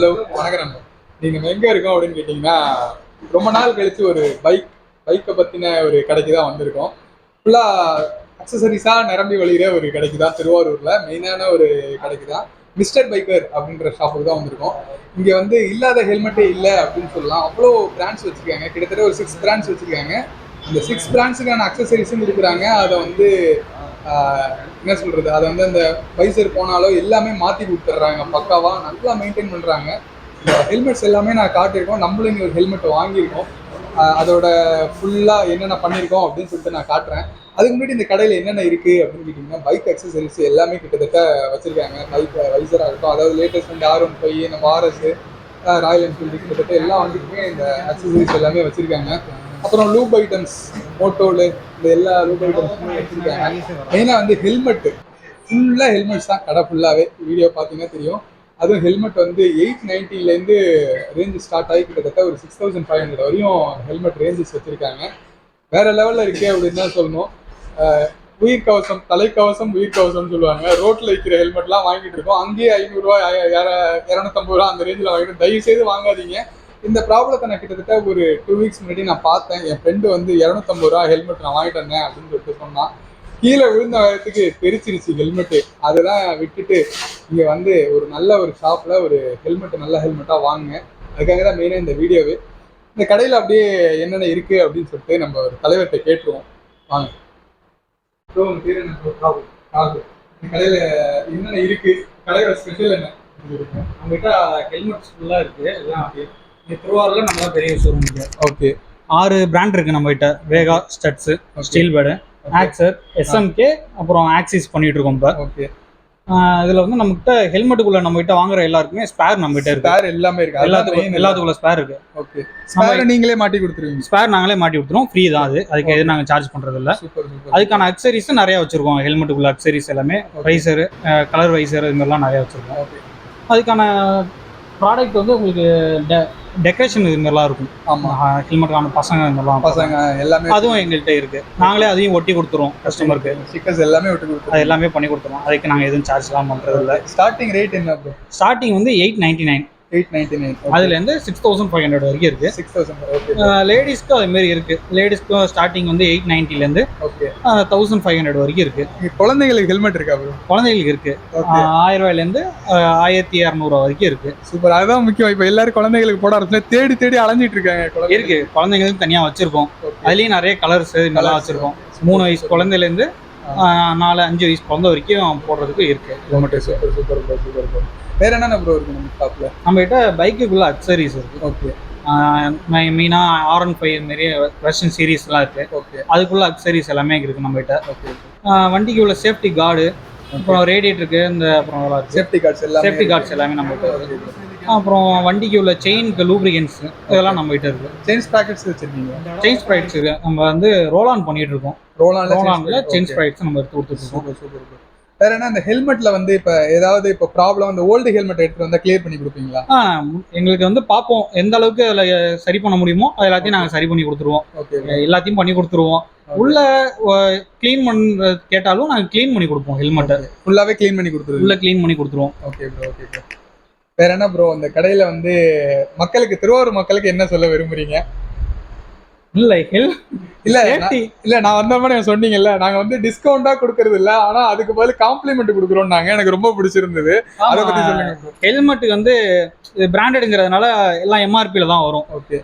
Hello வணக்கம் நண்பர் நீங்கள் எங்கே இருக்கோம் அப்படின்னு கேட்டிங்கன்னா ரொம்ப நாள் கழித்து ஒரு பைக் பைக்கை பற்றின ஒரு கடைக்கு தான் வந்திருக்கோம். ஃபுல்லாக அக்சசரிஸாக நிரம்பி வழிகிற ஒரு கடைக்கு தான் திருவாரூரில். மெயினான ஒரு கடைக்கு தான். மிஸ்டர் பைக்கர் அப்படின்ற ஷாப்புக்கு தான் வந்திருக்கோம். இங்கே வந்து இல்லாத ஹெல்மெட்டே இல்லை அப்படின்னு சொல்லலாம். அவ்வளோ பிராண்ட்ஸ் வச்சுருக்காங்க. கிட்டத்தட்ட ஒரு சிக்ஸ் பிராண்ட்ஸ் வச்சுருக்காங்க. அந்த சிக்ஸ் பிராண்ட்ஸுக்கான அக்சசரிஸும் கொடுக்குறாங்க அதை வந்து என்ன சொல்றது? அதை வந்து அந்த வைசர் போனாலோ எல்லாமே மாத்தி கொடுத்துட்றாங்க பக்காவா. நல்லா மெயின்டைன் பண்றாங்க. ஹெல்மெட்ஸ் எல்லாமே நான் காட்டியிருக்கோம். நம்மளும் இங்கே ஒரு ஹெல்மெட் வாங்கியிருக்கோம். அதோட ஃபுல்லாக என்னென்ன பண்ணியிருக்கோம் அப்படின்னு சொல்லிட்டு நான் காட்டுறேன். அதுக்கு முன்னாடி இந்த கடையில் என்னென்ன இருக்குது அப்படின்னு கேட்டிங்கன்னா பைக் அக்சசரிஸ் எல்லாமே கிட்டத்தட்ட வச்சிருக்காங்க. பைக் வைசராக இருக்கும் அதாவது லேட்டஸ்ட் வந்து ஆர் ஒன் ஃபைவ் நம்ம ஆர்எஸ் ராயல் என்ஃபீல்டு கிட்டத்தட்ட எல்லா வண்டிக்குமே இந்த அக்சசரிஸ் எல்லாமே வச்சுருக்காங்க. அப்புறம் லூப் ஐட்டம்ஸ் மோட்டோலு இந்த எல்லா லூப் ஐட்டம்ஸுமே வச்சுருக்காங்க மெயினாக வந்து ஹெல்மெட்டு ஃபுல்லாக ஹெல்மெட்ஸ் தான். கடை ஃபுல்லாகவே வீடியோ பார்த்தீங்கன்னா தெரியும். அதுவும் ஹெல்மெட் வந்து எயிட் நைன்ட்டிலேருந்து ரேஞ்சு ஸ்டார்ட் ஆகி கிட்டத்தட்ட ஒரு சிக்ஸ் தௌசண்ட் ஃபைவ் ஹண்ட்ரட் வரையும் ஹெல்மெட் ரேஞ்சஸ் வச்சுருக்காங்க. வேறு லெவலில் இருக்கே அப்படின்னு தான் சொல்லணும். உயிர் கவசம் தலைக்கவசம் உயிர் கவசம்னு சொல்லுவாங்க. ரோட்டில் விற்கிற ஹெல்மெட்லாம் வாங்கிட்டு இருக்கோம். அங்கேயே ஐநூறுரூவா இரநூத்தம்பது ரூபா அந்த ரேஞ்சில் வாங்கிட்டு தயவு செய்து வாங்காதீங்க. இந்த ப்ராப்ளத்தை நான் கிட்டத்தட்ட ஒரு டூ வீக்ஸ் முன்னாடி நான் பார்த்தேன். என் ஃப்ரெண்டு வந்து இரநூத்தம்பது ரூபா ஹெல்மெட் நான் வாங்கிட்டு வந்தேன் அப்படின்னு சொல்லிட்டு சொன்னான். கீழே விழுந்த வயதுக்கு தெரிச்சிருச்சு ஹெல்மெட்டு அதெல்லாம் விட்டுட்டு இங்கே வந்து ஒரு நல்ல ஒரு ஷாப்பில் ஒரு ஹெல்மெட் நல்ல ஹெல்மெட்டாக வாங்குங்க அதுக்காக தான் மெயினாக இந்த வீடியோவே இந்த கடையில் அப்படியே என்னென்ன இருக்குது அப்படின்னு சொல்லிட்டு நம்ம ஒரு தலைவர்கிட்ட கேட்டுருவோம். வாங்க. ஸோ உங்கள் பேர் என்ன ராகுல். ராகுல். இந்த கடையில் என்னென்ன இருக்குது கடையோட ஸ்பெஷல் என்ன? அவங்ககிட்ட ஹெல்மெட்ஸ் ஃபுல்லாக இருக்கு. எல்லாம் அப்படியே திருவாரூரில் நம்ம பெரிய ஷோரூம் இருக்கு ஓகே. ஆறு பிராண்ட் இருக்கு நம்ம கிட்ட Vega studs steel pad Axor SMK அப்புறம் ஆக்சிஸ் பண்ணிட்டு இருக்கோம் இப்போ. ஓகே இதில் வந்து நம்மகிட்ட ஹெல்மெட்டுக்குள்ள நம்ம கிட்ட வாங்குற எல்லாருக்குமே ஸ்பேர் நம்ம கிட்ட இருக்கு. ஸ்பேர் எல்லாமே இருக்கு. எல்லாத்துக்கும் எல்லாத்துக்குள்ள ஸ்பேர் இருக்கு. ஓகே ஸ்பேர் நீங்களே மாட்டி கொடுத்துருவீங்க. ஸ்பேர் நாங்களே மாட்டி கொடுத்துருவோம். ஃப்ரீ தான் அது. அதுக்கு எதுவும் நாங்கள் சார்ஜ் பண்றது இல்ல அதுக்கான அக்சரிஸும் நிறைய வச்சிருக்கோம். ஹெல்மெட்டுக்குள்ள அக்சரிஸ் எல்லாமே. வைசர் கலர் வைசர் இது மாதிரிலாம் நிறைய வச்சிருக்கோம். அதுக்கான ப்ராடக்ட் வந்து உங்களுக்கு டெக்கரேஷன் இது மாதிரிலாம் இருக்கும். ஆமா. ஹெல்மெட்டுக்கான பசங்க இந்த மாதிரிலாம் பசங்க எல்லாமே அதுவும் எங்கள்கிட்ட இருக்கு. நாங்களே அதையும் ஒட்டி கொடுத்துருவோம் கஸ்டமருக்கு ஸ்டிக்கர்ஸ் எல்லாமே விட்டு கொடுத்துருவோம். அது எல்லாமே பண்ணி கொடுத்துருவோம். அதுக்கு நாங்கள் எதுவும் சார்ஜ்லாம் பண்ணுறது இல்லை ஸ்டார்டிங் ரேட் என்ன ஸ்டார்டிங் வந்து eight ninety nine eight ninety nine அதுலேருந்து சிக்ஸ் தௌசண்ட் ஃபைவ் ஹண்ட்ரட் வரைக்கும் இருக்கு. சிக்ஸ் தௌசண்ட் ஓகே லேடிஸ்க்கும் அது மாதிரி இருக்கு. லேடிஸ்க்கும் ஸ்டார்டிங் வந்து எயிட் நைன்ட்டிலேருந்து ஓகே தௌசண்ட் ஃபைவ் ஹண்ட்ரட் வரைக்கும் இருக்கு. குழந்தைங்களுக்கு ஹெல்மெட் இருக்கா ப்ரோ குழந்தைகளுக்கு இருக்கு. ஆஹ் ஆயிரம் ரூபாயிலேருந்து ஆயிரத்தி இரநூறுவா வரைக்கும் இருக்கு. சூப்பர் அதுதான் முக்கியம். இப்போ எல்லாரும் குழந்தைங்களுக்கு போட ஆரம்பிச்சு தேடி தேடி அலைஞ்சிட்டு இருக்காங்க குழந்தை இருக்கு. குழந்தைங்களுக்கு தனியாக வச்சிருக்கோம். அதுலேயும் நிறைய கலர்ஸ் இதெல்லாம் வச்சிருக்கோம். மூணு வயசு குழந்தைலேருந்து ஆஹ் நாலு அஞ்சு வயசு குழந்தை வரைக்கும் போடுறதுக்கு இருக்கு. Super super super bro super bro வேற என்னென்ன ப்ரோ இருக்கு நம்ம ஷாப்ல நம்ம கிட்ட பைக்குக்குள்ள அக்சரிஸ் இருக்கு. ஓகே மெயினாக ஆர் ஒன் ஃபைவ் மாரி வெர்ஷன் சீரீஸ்லாம் இருக்கு. ஓகே அதுக்குள்ள அக்சரிஸ் எல்லாமே இருக்கு நம்ம கிட்ட ஓகே வண்டிக்கு உள்ள சேஃப்டி கார்டு அப்புறம் ரேடியேட்டருக்கு இந்த அப்புறம் இருக்கு. சேஃப்டி கார்ட்ஸ் எல்லாமே சேஃப்டி கார்ட்ஸ் எல்லாமே நம்ம கிட்ட இருக்கு அப்புறம் வண்டிக்கு உள்ள செயினுக்கு லூப்ரிகன்ஸ் இதெல்லாம் நம்ம கிட்ட இருக்கு. செயின்ஸ் பேக்கெட்ஸ் வச்சிருக்கீங்க செயின் ஸ்ப்ரைட்ஸ் இருக்கு. நம்ம வந்து ரோல் ஆன் பண்ணிட்டு இருக்கோம். ரோலான்ல ரோல் ஆன்ல செயின் ஸ்ப்ரைட்ஸ் நம்ம எடுத்து சூப்பர் சூப்பர் ப்ரோ வேற என்ன அந்த ஹெல்மெட்ல வந்து இப்ப ஏதாவது இப்ப ப்ராப்ளம் அந்த ஓல்டு ஹெல்மெட் எடுத்து வந்தா கிளியர் பண்ணி கொடுப்பீங்களா? எங்களுக்கு வந்து பார்ப்போம் எந்த அளவுக்கு அதில் சரி பண்ண முடியுமோ அது எல்லாத்தையும் நாங்கள் சரி பண்ணி கொடுத்துருவோம். எல்லாத்தையும் பண்ணி கொடுத்துருவோம். உள்ள க்ளீன் பண்றது கேட்டாலும் நாங்கள் க்ளீன் பண்ணி கொடுப்போம் ஹெல்மெட்டை ஃபுல்லாவே க்ளீன் பண்ணி கொடுத்துருவீங்க. உள்ள க்ளீன் பண்ணி கொடுத்துருவோம். ஓகே ப்ரோ ஓகே ப்ரோ வேற என்ன ப்ரோ அந்த கடையில வந்து மக்களுக்கு திருவாரூர் மக்களுக்கு என்ன சொல்ல விரும்புறீங்க? இல்லை இல்ல இல்ல நான் வந்த மாதிரி சொன்னீங்கல்ல நாங்க வந்து டிஸ்கவுண்டா கொடுக்கறது இல்ல ஆனா அதுக்கு பதில் காம்ப்ளிமெண்ட் கொடுக்குறோம் நாங்க எனக்கு ரொம்ப பிடிச்சிருந்தது. அதை பத்தி சொல்லுங்க. ஹெல்மெட்டுக்கு வந்து பிராண்டடுங்கிறதுனால எல்லாம் எம்ஆர்பியில் தான் வரும். ஓகே.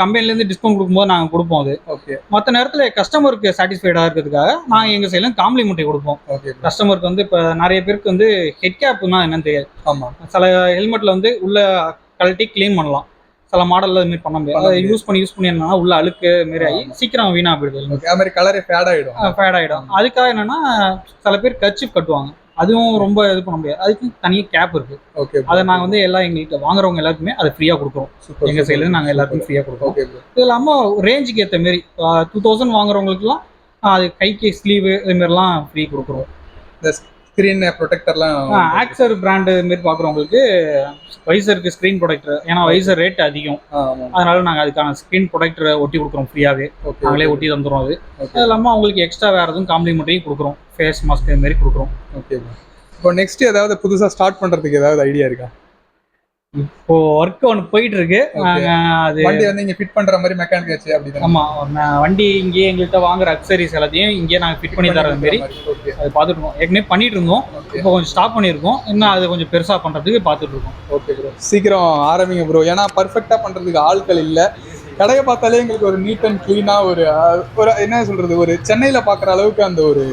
கம்பெனிலேருந்து டிஸ்கவுண்ட் கொடுக்கும்போது நாங்கள் கொடுப்போம் அது. ஓகே. மற்ற நேரத்தில் கஸ்டமருக்கு சாட்டிஸ்ஃபைடாக இருக்கிறதுக்காக நாங்கள் எங்கள் சைடில் காம்ப்ளிமெண்ட்டை கொடுப்போம். ஓகே. கஸ்டமருக்கு வந்து இப்போ நிறைய பேருக்கு வந்து ஹெட் கேப்னா என்னன்னு தெரியாது. ஆமா. சில ஹெல்மெட்டில் வந்து உள்ள கழட்டி க்ளீன் பண்ணலாம். சில மாடலில் இது மாதிரி பண்ண முடியாது. அதை. யூஸ் பண்ணி யூஸ் பண்ணி என்னன்னா உள்ள அழுக்கு மாரி ஆகி சீக்கிரம் வீணாக போயிடுது அது மாதிரி கலரே ஃபேட் ஆயிடும். ஃபேட் ஆகிடும் அதுக்காக என்னன்னா சில பேர் கர்ச்சிப் கட்டுவாங்க. அதுவும் ரொம்ப இது பண்ண முடியாது. அதுக்கு தனியாக கேப் இருக்கு. ஓகே அதை நாங்கள் வந்து எல்லாம் எங்கள்கிட்ட வாங்குறவங்க எல்லாருக்குமே அதை ஃப்ரீயாக கொடுக்குறோம். எங்கள் சைட்லேருந்து நாங்கள் எல்லாருக்கும் ஃப்ரீயாக கொடுக்குறோம். இது இல்லாமல் ரேஞ்சுக்கு ஏற்ற மாரி டூ தௌசண்ட் வாங்குறவங்களுக்குலாம் அது கைக்கு ஸ்லீவு இது மாதிரிலாம் ஃப்ரீ கொடுக்குறோம். ஸ்கிரீன் ப்ரொடெக்டர்லாம் ஆக்சர் பிராண்டு மாரி பார்க்குறவங்களுக்கு வைசருக்கு ஸ்க்ரீன் ப்ரொடெக்டர் ஏன்னா வைசர் ரேட் அதிகம். அதனால நாங்கள் அதுக்கான ஸ்க்ரீன் ப்ரொடெக்டரை ஒட்டி கொடுக்குறோம் ஃப்ரீயாகவே நாங்களே ஒட்டி தந்துடும் அது. அது இல்லாமல் அவங்களுக்கு எக்ஸ்ட்ரா வேறு எதுவும் காம்ப்ளிமெண்ட்டையும் கொடுக்குறோம். ஃபேஸ் மாஸ்க் மாதிரி கொடுக்குறோம். ஓகே இப்போ நெக்ஸ்ட் ஏதாவது புதுசா ஸ்டார்ட் பண்றதுக்கு ஏதாவது ஐடியா இருக்கா? இப்போ ஒர்க் ஒன்று போயிட்டு இருக்கு அது வண்டி வந்து இங்க ஃபிட் பண்ற மாதிரி மெக்கானிக் வச்சு அப்படிதான்? ஆமா வண்டி இங்கேயே எங்கள்கிட்ட வாங்குற அக்சரிஸ் எல்லாத்தையும் இங்கேயே நாங்க ஃபிட் பண்ணி தர மாதிரி அது பார்த்துட்டு இருக்கோம் ஏற்கனவே பண்ணிட்டு இருந்தோம் இப்போ கொஞ்சம் ஸ்டாப் பண்ணியிருக்கோம். இன்னும் அது கொஞ்சம் பெருசா பண்றதுக்கு பார்த்துட்டு இருக்கோம் ஓகே ப்ரோ சீக்கிரம் ஆரம்பிங்க ப்ரோ ஏன்னா பர்ஃபெக்டா பண்றதுக்கு ஆட்கள் இல்ல. கடையை பார்த்தாலே எங்களுக்கு ஒரு நீட் அண்ட் கிளீனா ஒரு ஒரு என்ன சொல்றது ஒரு சென்னையில பாக்குற அளவுக்கு அந்த ஒரு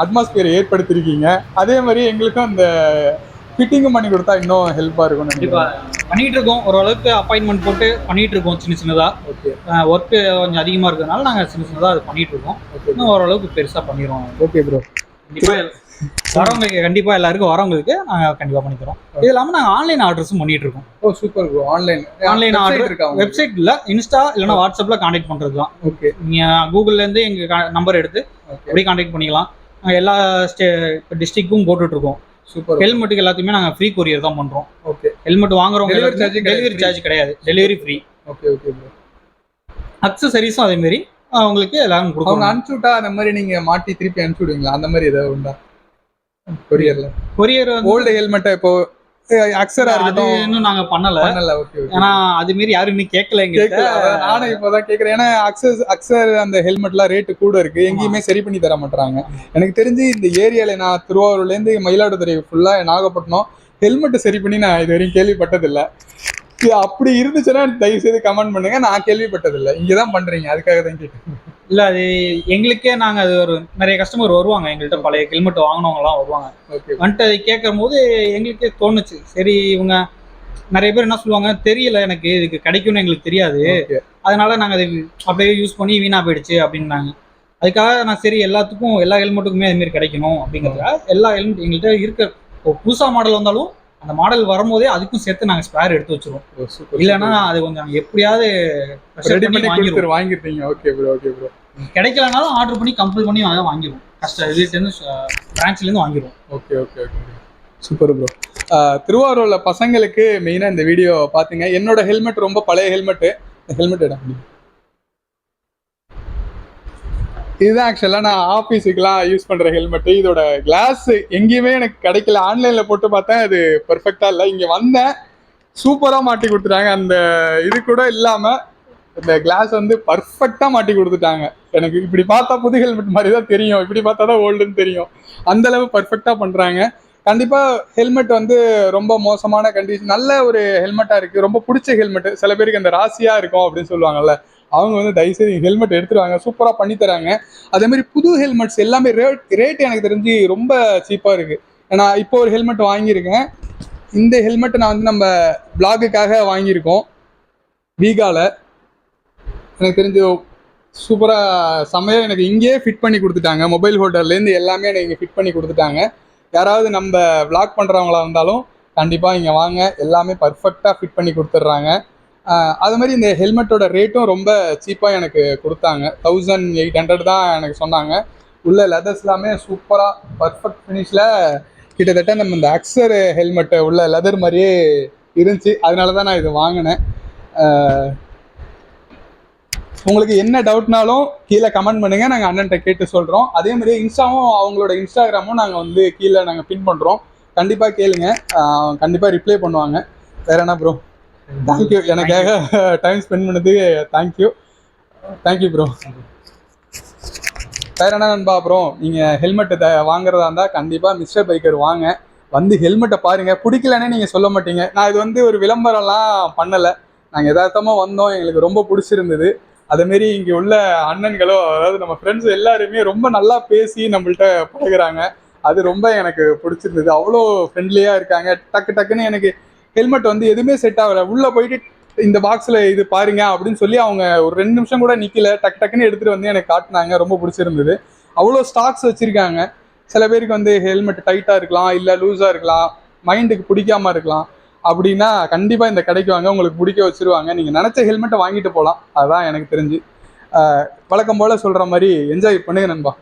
அட்மாஸ்பியர் ஏற்படுத்திருக்கீங்க. அதே மாதிரி எங்களுக்கும் அந்த ஃபிட்டிங்கும் பண்ணி கொடுத்தா இன்னும் ஹெல்ப்பா இருக்கும் கண்டிப்பா. பண்ணிட்டு இருக்கோம் ஓரளவுக்கு அப்பாயின்மெண்ட் போட்டு பண்ணிட்டு இருக்கோம் சின்ன சின்னதா. ஓகே ஒர்க் கொஞ்சம் அதிகமா இருக்கிறதுனால நாங்க சின்ன சின்னதா அது பண்ணிட்டு இருக்கோம் இன்னும் ஓரளவுக்கு பெருசா பண்ணிடுவோம் ஓகே ப்ரோ கண்டிப்பா வரவங்களுக்கு கண்டிப்பா எல்லாருக்கும் வரவங்களுக்கு நாங்க கண்டிப்பா பண்ணி தரோம் இது இல்லாம நாங்க ஆன்லைன் ஆர்டர்ஸும் பண்ணிட்டு இருக்கோம் oh super bro online order. இருக்கா வெப்சைட் இல்ல. இன்ஸ்டா இல்லைன்னா வாட்ஸ்அப்ல கான்டாக்ட் பண்றது தான். ஓகே நீங்க கூகுள்ல இருந்து எங்க நம்பர் எடுத்து அப்படியே கான்டாக்ட் பண்ணிக்கலாம். எல்லா ஸ்டே டிஸ்ட்ரிக்ட்க்கும் போட்டுட்டு இருக்கோம் சூப்பர் ஹெல்மெட்டுக்கு எல்லாத்தையுமே நாங்க ஃப்ரீ கொரியர் தான் பண்றோம். ஓகே ஹெல்மெட் வாங்குறவங்க டெலிவரி. சார்ஜ் கிடையாது. Delivery free okay okay bro அக்சசரிஸும் அதே மாதிரி அவங்களுக்கு எல்லாரும் அவங்க கொடுக்கணும். அனுப்பிச்சு விட்டா அந்த மாதிரி நீங்க மாட்டி திருப்பி அனுப்பிச்சு விடுவீங்களா அந்த மாதிரி ஏதாவது உண்டா? கொரியர்ல கொரியர் ஓல்டு ஹெல்மெட்டை இப்போ அக்ஸரா இருக்கட்டும். இன்னும் நாங்க பண்ணல. பண்ணல ஓகே ஏன்னா அது மாரி யாரும் இன்னும் கேட்கல அதான் நானும் இப்போதான் கேட்கறேன். ஏன்னா அக்சஸ் அக்ஸர் அந்த ஹெல்மெட்லாம் ரேட்டு கூட இருக்கு. எங்கேயுமே சரி பண்ணி தர மாட்டாங்க எனக்கு தெரிஞ்சு இந்த ஏரியால நான் திருவாரூர்ல இருந்து மயிலாடுதுறை ஃபுல்லா நாகப்பட்டினம் ஹெல்மெட் சரி பண்ணி நான் இது வரையும் கேள்விப்பட்டதில்ல அப்படி இருந்துச்சுன்னா தயவு செய்து கமெண்ட் பண்ணுங்க. நான் கேள்விப்பட்டதில்ல. இங்க தான் பண்றீங்க. அதுக்காக தான் கேட்டேன். இல்ல அது எங்களுக்கே நாங்க அது ஒரு நிறைய கஸ்டமர் வருவாங்க எங்கள்கிட்ட பழைய ஹெல்மெட் வாங்கினவங்க எல்லாம் வருவாங்க. ஓகே வந்துட்டு அதை கேட்கும் போது எங்களுக்கே தோணுச்சு. சரி இவங்க நிறைய பேர் என்ன சொல்லுவாங்க? தெரியல எனக்கு இதுக்கு கிடைக்கும்னு எங்களுக்கு தெரியாது. அதனால நாங்க அதை அப்படியே யூஸ் பண்ணி வீணா போயிடுச்சு அப்படின்னாங்க. அதுக்காக நான் சரி எல்லாத்துக்கும் எல்லா ஹெல்மெட்டுக்குமே அது மாதிரி கிடைக்கணும் அப்படிங்கிறதுக்காக எல்லா ஹெல்மெட் எங்கள்கிட்ட இருக்க இப்போ புதுசா மாடல் வந்தாலும் அந்த மாடல் வரும்போதே அதுக்கும் சேர்த்து நாங்க ஸ்பேர் எடுத்து வச்சிருவோம். இல்லைன்னா அது கொஞ்சம் எப்படியாவது ரெடி பண்ணி வாங்கிருப்பீங்க ஓகே ப்ரோ ஓகே ப்ரோ கிடைக்கலனாலும் ஆர்டர் பண்ணி கம்பல் பண்ணி வாங்கிடுவோம். கஷ்டம் இதுலேருந்து பிரான்ச்லேருந்து வாங்கிடுவோம். Okay okay okay super bro திருவாரூர்ல பசங்களுக்கு மெயினாக இந்த வீடியோ பார்த்துங்க என்னோட ஹெல்மெட் ரொம்ப பழைய ஹெல்மெட்டு ஹெல்மெட் இடம் இதுதான் ஆக்சுவலாக நான் ஆஃபீஸுக்கெலாம் யூஸ் பண்ணுற ஹெல்மெட்டு இதோட கிளாஸ் எங்கேயுமே எனக்கு கிடைக்கல. ஆன்லைனில் போட்டு பார்த்தேன் அது பர்ஃபெக்டாக இல்லை. இங்கே வந்தேன். சூப்பராக மாட்டி கொடுத்துட்டாங்க. அந்த இது கூட இல்லாமல் இந்த கிளாஸ் வந்து பர்ஃபெக்டாக மாட்டி கொடுத்துட்டாங்க. எனக்கு இப்படி பார்த்தா புது ஹெல்மெட் மாதிரி தான் தெரியும். இப்படி பார்த்தா தான் ஓல்டுன்னு தெரியும். அந்தளவு பர்ஃபெக்டாக பண்ணுறாங்க கண்டிப்பாக ஹெல்மெட் வந்து ரொம்ப மோசமான கண்டிஷன் நல்ல ஒரு ஹெல்மெட்டாக இருக்குது ரொம்ப பிடிச்ச ஹெல்மெட் சில பேருக்கு அந்த ராசியாக இருக்கும் அப்படின்னு சொல்லுவாங்கல்ல. அவங்க வந்து தயவுசெய்து ஹெல்மெட் எடுத்துருவாங்க. சூப்பராக பண்ணி தராங்க. அதே மாதிரி புது ஹெல்மெட்ஸ் எல்லாமே ரேட் ரேட் எனக்கு தெரிஞ்சு ரொம்ப சீப்பாக இருக்குது ஏன்னா இப்போ ஒரு ஹெல்மெட் வாங்கியிருக்கேன். இந்த ஹெல்மெட் நான் வந்து நம்ம பிளாகுக்காக வாங்கியிருக்கோம். வீகாவில் எனக்கு தெரிஞ்சு சூப்பராக செம்மையாக எனக்கு இங்கேயே ஃபிட் பண்ணி கொடுத்துட்டாங்க. மொபைல் ஹோட்டல்லேருந்து எல்லாமே எனக்கு இங்கே ஃபிட் பண்ணி கொடுத்துட்டாங்க. யாராவது நம்ம விளாக் பண்ணுறவங்களா இருந்தாலும் கண்டிப்பாக இங்கே வாங்க. எல்லாமே பர்ஃபெக்டாக ஃபிட் பண்ணி கொடுத்துட்றாங்க. அது மாதிரி இந்த ஹெல்மெட்டோட ரேட்டும் ரொம்ப சீப்பாக எனக்கு கொடுத்தாங்க. தௌசண்ட் எயிட் ஹண்ட்ரட் தான் எனக்கு சொன்னாங்க. உள்ள லெதர்ஸ் எல்லாமே சூப்பராக பர்ஃபெக்ட் ஃபினிஷில் கிட்டத்தட்ட நம்ம இந்த அக்ஸர் ஹெல்மெட்டு உள்ள லெதர் மாதிரியே இருந்துச்சு. அதனால தான் நான் இது வாங்கினேன். உங்களுக்கு என்ன டவுட்னாலும் கீழே கமெண்ட் பண்ணுங்க. நாங்கள் அண்ணன்ட்ட கேட்டு சொல்கிறோம் அதே மாதிரி இன்ஸ்டாவும் அவங்களோட இன்ஸ்டாகிராமும் நாங்கள் வந்து கீழே நாங்கள் பின் பண்ணுறோம் கண்டிப்பாக கேளுங்க. கண்டிப்பாக ரிப்ளை பண்ணுவாங்க. வேற என்ன ப்ரோ தேங்க்யூ எனக்காக டைம் ஸ்பெண்ட் பண்ணதுக்கு thank you thank you bro வேற என்ன நண்பா அப்புறம் நீங்கள் ஹெல்மெட்டு வாங்குறதா இருந்தால் கண்டிப்பாக மிஸ்டர் பைக்கர் வாங்க. வந்து ஹெல்மெட்டை பாருங்க. பிடிக்கலன்னே நீங்கள் சொல்ல மாட்டீங்க. நான் இது வந்து ஒரு விளம்பரம்லாம் பண்ணலை. நாங்கள் யதார்த்தமாக வந்தோம். எங்களுக்கு ரொம்ப பிடிச்சிருந்தது. அதேமாரி இங்கே உள்ள அண்ணன்களோ அதாவது நம்ம ஃப்ரெண்ட்ஸ் எல்லாருமே ரொம்ப நல்லா பேசி நம்மள்ட்ட பழகிறாங்க. அது ரொம்ப எனக்கு பிடிச்சிருந்தது. அவ்வளோ ஃப்ரெண்ட்லியாக இருக்காங்க. டக்கு டக்குன்னு எனக்கு ஹெல்மெட் வந்து எதுவுமே செட் ஆகலை. உள்ளே போயிட்டு இந்த பாக்ஸில் இது பாருங்க அப்படின்னு சொல்லி அவங்க ஒரு ரெண்டு நிமிஷம் கூட நிற்கல டக்கு டக்குன்னு எடுத்துகிட்டு வந்து எனக்கு காட்டினாங்க. ரொம்ப பிடிச்சிருந்தது. அவ்வளோ ஸ்டாக்ஸ் வச்சுருக்காங்க. சில பேருக்கு வந்து ஹெல்மெட் டைட்டாக இருக்கலாம் இல்லை லூஸாக இருக்கலாம் மைண்டுக்கு பிடிக்காம இருக்கலாம். அப்படின்னா கண்டிப்பாக இந்த கடைக்கு வாங்க. உங்களுக்கு பிடிக்க வச்சிருவாங்க. நீங்கள் நினச்ச ஹெல்மெட்டை வாங்கிட்டு போகலாம் அதுதான் எனக்கு தெரிஞ்சு. வழக்கம் போல் சொல்கிற மாதிரி என்ஜாய் பண்ணுங்க நண்பா.